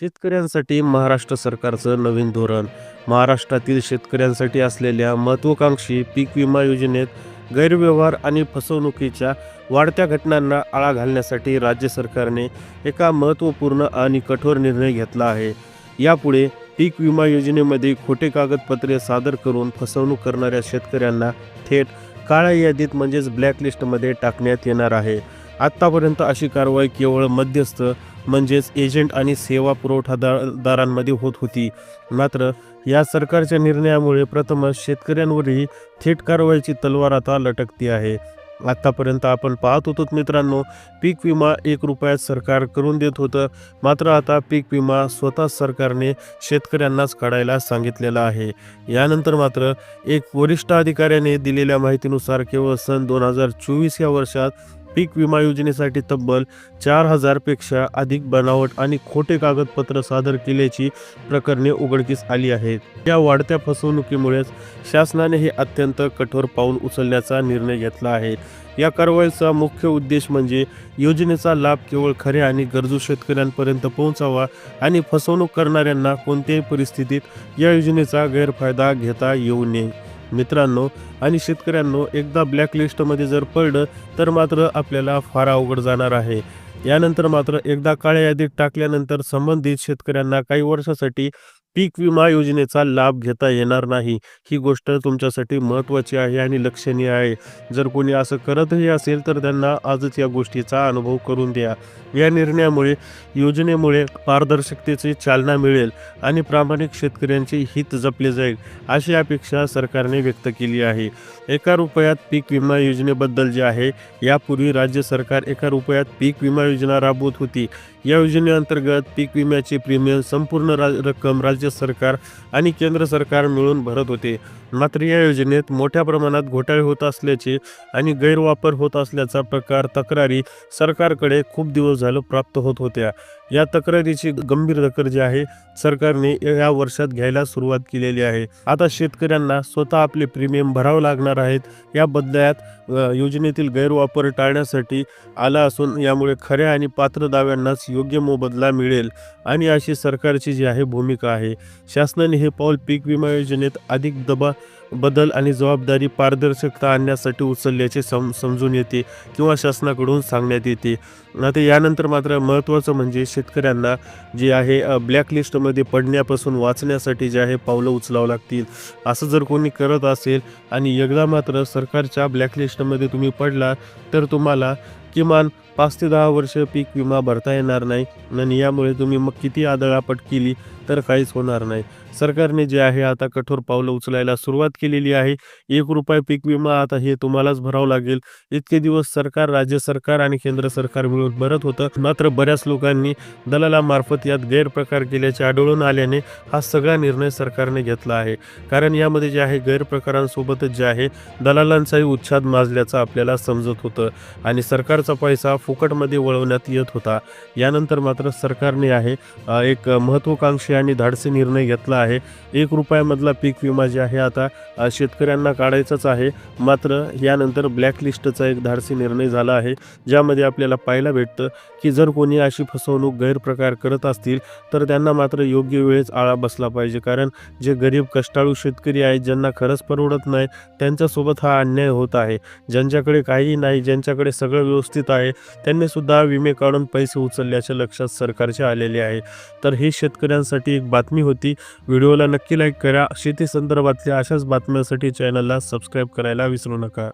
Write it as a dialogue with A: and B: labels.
A: शेतकऱ्यांसाठी महाराष्ट्र सरकारचं नवीन धोरण. महाराष्ट्रातील शेतकऱ्यांसाठी असलेल्या महत्त्वाकांक्षी पीक विमा योजनेत गैरव्यवहार आणि फसवणुकीच्या वाढत्या घटनांना आळा घालण्यासाठी राज्य सरकारने एका महत्त्वपूर्ण आणि कठोर निर्णय घेतला आहे. यापुढे पीक विमा योजनेमध्ये खोटे कागदपत्रे सादर करून फसवणूक करणाऱ्या शेतकऱ्यांना थेट काळ्या यादीत म्हणजेच ब्लॅकलिस्टमध्ये टाकण्यात येणार आहे. आत्तापर्यंत अशी कारवाई केवळ मध्यस्थ म्हणजेच एजंट आणि सेवा पुरवठादारांमध्ये होत होती. मात्र या सरकारच्या निर्णयामुळे प्रथमच शेतकऱ्यांवरही थेट कारवाईची तलवार आता लटकती आहे. आत्तापर्यंत आपण पाहत होतो मित्रांनो पीक विमा एक रुपयात सरकार करून देत होतं. मात्र आता पीक विमा स्वतः सरकारने शेतकऱ्यांनाच काढायला सांगितलेला आहे. यानंतर मात्र एक वरिष्ठ अधिकाऱ्याने दिलेल्या माहितीनुसार केवळ सन दोन हजार चोवीस या वर्षात पीक विमा योजनेसाठी तब्बल चार हजारपेक्षा अधिक बनावट आणि खोटे कागदपत्र सादर केल्याची प्रकरणे उघडकीस आली आहेत. या वाढत्या फसवणुकीमुळेच शासनाने हे अत्यंत कठोर पाऊल उचलण्याचा निर्णय घेतला आहे. या कारवाईचा मुख्य उद्देश म्हणजे योजनेचा लाभ केवळ खऱ्या आणि गरजू शेतकऱ्यांपर्यंत पोहोचावा आणि फसवणूक करणाऱ्यांना कोणत्याही परिस्थितीत या योजनेचा गैरफायदा घेता येऊ नये. मित्रांनो आणि शेतकऱ्यांनो एकदा ब्लॅकलिस्टमध्ये जर पडलं तर मात्र आपल्याला फार अवघड जाणार आहे. यानंतर मात्र एकदा काळ्या यादीत टाकल्यानंतर संबंधित शेतकऱ्यांना काही वर्षासाठी पीक विमा योजनेचा लाभ घेता येणार नाही. ही गोष्ट तुमच्यासाठी महत्त्वाची आहे आणि लक्षणीय आहे. जर कोणी असं करतही असेल तर त्यांना आजच या गोष्टीचा अनुभव करून द्या. या निर्णयामुळे योजनेमुळे पारदर्शकतेची चालना मिळेल आणि प्रामाणिक शेतकऱ्यांचे हित जपले जाईल अशी अपेक्षा सरकारने व्यक्त केली आहे. एका रुपयात पीक विमा योजनेबद्दल जे आहे यापूर्वी राज्य सरकार एका रुपयात पीक विमा योजना राबवत होती. या योजनेअंतर्गत पीक विम्याचे प्रीमियम संपूर्ण रा रक्कम राज्य सरकार आणि केंद्र सरकार मिळून भरत होते. मात्र या योजनेत मोठ्या प्रमाणात घोटाळे होत असल्याचे आणि गैरवापर होत असल्याचा प्रकार तक्रारी सरकारकडे खूप दिवस झालं प्राप्त होत होत्या. या तक्रारीची गंभीर दखल जी आहे सरकारने या वर्षात घ्यायला सुरुवात केलेली आहे. आता शेतकऱ्यांना स्वतः आपले प्रीमियम भरावं लागणार आहेत. या बदल्यात योजनेतील गैरवापर टाळण्यासाठी आला असून यामुळे खऱ्या आणि पात्र दाव्यांनाच योग्य मोबदला मिळेल आणि अशी सरकारची जी आहे भूमिका आहे. शासनाने हे पाऊल पीक विमा योजनेत अधिक दबा बदल आणि जबाबदारी पारदर्शकता आणण्यासाठी उचलल्याचे सम समजून येते किंवा शासनाकडून सांगण्यात येते. आता यानंतर मात्र महत्त्वाचं म्हणजे शेतकऱ्यांना जे आहे ब्लॅकलिस्टमध्ये पडण्यापासून वाचण्यासाठी जे आहे पावलं उचलावं लागतील. असं जर कोणी करत असेल आणि एकदा मात्र सरकारच्या ब्लॅकलिस्टमध्ये तुम्ही पडला तर तुम्हाला किमान पाच ते दहा वर्ष पीक विमा भरता येणार नाही. आणि यामुळे तुम्ही मग किती आदळापट केली तर काहीच होणार नाही. सरकारने जे आहे आता कठोर पावलं उचलायला सुरुवात केलेली आहे. एक रुपये पीक विमा आता हे तुम्हालाच भरावं लागेल. इतके दिवस सरकार राज्य सरकार आणि केंद्र सरकार मिळून भरत होतं. मात्र बऱ्याच लोकांनी दलालामार्फत यात गैरप्रकार केल्याचे आढळून आल्याने हा सगळा निर्णय सरकारने घेतला आहे. कारण यामध्ये जे आहे गैरप्रकारांसोबतच जे आहे दलालांचाही उच्छाद माजल्याचं आपल्याला समजत होतं. आणि सरकारचा पैसा फुकटमध्ये वळवण्यात येत होता. यानंतर मात्र सरकारने आहे एक महत्त्वाकांक्षी आणि धाडसी निर्णय घेतला आहे. एक रुपयामधला पीक विमा जे आहे आता शेतकऱ्यांना काढायचाच आहे. मात्र यानंतर ब्लॅकलिस्टचा एक धाडसी निर्णय झाला आहे ज्यामध्ये आपल्याला पाहायला भेटतं की जर कोणी अशी फसवणूक गैरप्रकार करत असतील तर त्यांना मात्र योग्य वेळेस आळा बसला पाहिजे. कारण जे गरीब कष्टाळू शेतकरी आहेत ज्यांना खरंच परवडत नाही त्यांच्यासोबत हा अन्याय होत आहे. ज्यांच्याकडे काही नाही ज्यांच्याकडे सगळं व्यवस्थित आहे त्यांनी सुद्धा विमे काढून पैसे उचलल्याच्या लक्षात सरकारचे आलेले आहे. तर ही शेतकऱ्यांसाठी एक बातमी होती. व्हिडिओला नक्की लाईक करा. शेती संदर्भातल्या अशाच बातम्यांसाठी चॅनलला सबस्क्राईब करायला विसरू नका.